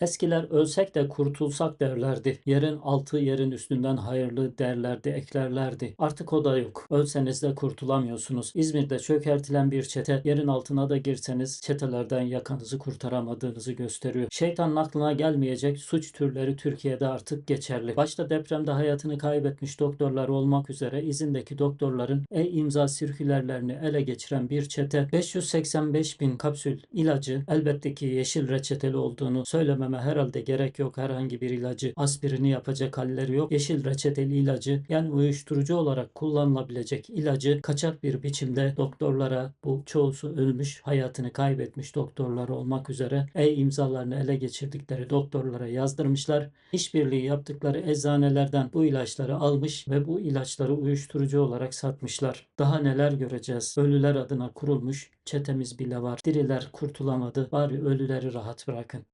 Eskiler ölsek de kurtulsak derlerdi. Yerin altı yerin üstünden hayırlı derlerdi, eklerlerdi. Artık o da yok. Ölseniz de kurtulamıyorsunuz. İzmir'de çökertilen bir çete yerin altına da girseniz çetelerden yakanızı kurtaramadığınızı gösteriyor. Şeytanın aklına gelmeyecek suç türleri Türkiye'de artık geçerli. Başta depremde hayatını kaybetmiş doktorlar olmak üzere izindeki doktorların e-imza sirkülerlerini ele geçiren bir çete 585 bin kapsül ilacı elbette ki yeşil reçeteli olduğunu söylememe herhalde gerek yok. Herhangi bir ilacı aspirini yapacak halleri yok. Yeşil reçeteli ilacı yani uyuşturucu olarak kullanılabilecek ilacı kaçak bir biçimde doktorlara bu çoğusu ölmüş hayatını kaybetmiş doktorlar olmak üzere e-imzalarını ele geçirdikleri doktorlara yazdırmışlar. İşbirliği yaptıkları eczanelerden bu ilaçları almış ve bu ilaçları uyuşturucu olarak satmışlar. Daha neler göreceğiz? Ölüler adına kurulmuş çetemiz bile var. Diriler kurtulamadı. Bari ölüleri rahat bırakın.